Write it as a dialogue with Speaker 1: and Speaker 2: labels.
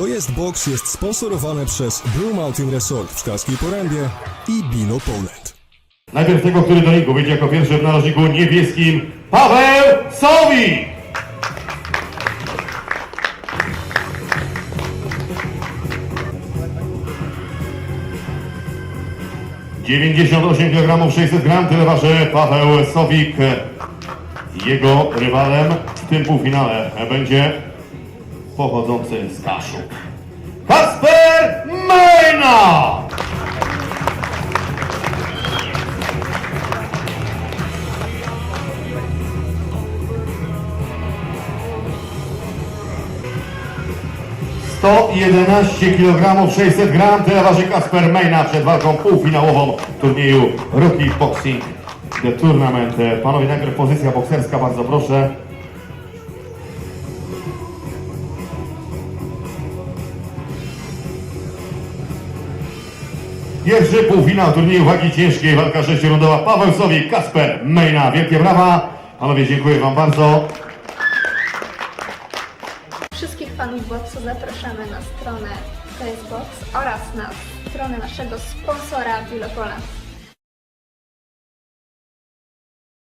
Speaker 1: To jest box jest sponsorowane przez Blue Mountain Resort w Szklarskiej Porębie i Bino Poland.
Speaker 2: Najpierw tego, który do ringu wyjdzie jako pierwszy w narożniku niebieskim, Paweł Sowi! Dziewięćdziesiąt osiem kg 600 gram, tyle waży Paweł Sowik. Jego rywalem w tym półfinale będzie pochodzący z Kaszub. Kasper Mejna! To 11 kg 600 gram, tyle waży Kasper Mejna przed walką półfinałową turnieju Rookie Boxing The Tournament. Panowie, najpierw pozycja bokserska, bardzo proszę. Pierwszy półfinał turnieju wagi ciężkiej, walka sześciorundowa. Paweł Sowik, Kasper Mejna. Wielkie brawa. Panowie, dziękuję wam bardzo.
Speaker 3: Wszystkich fanów boksu zapraszamy na stronę TSBox oraz na stronę naszego sponsora Bilopola.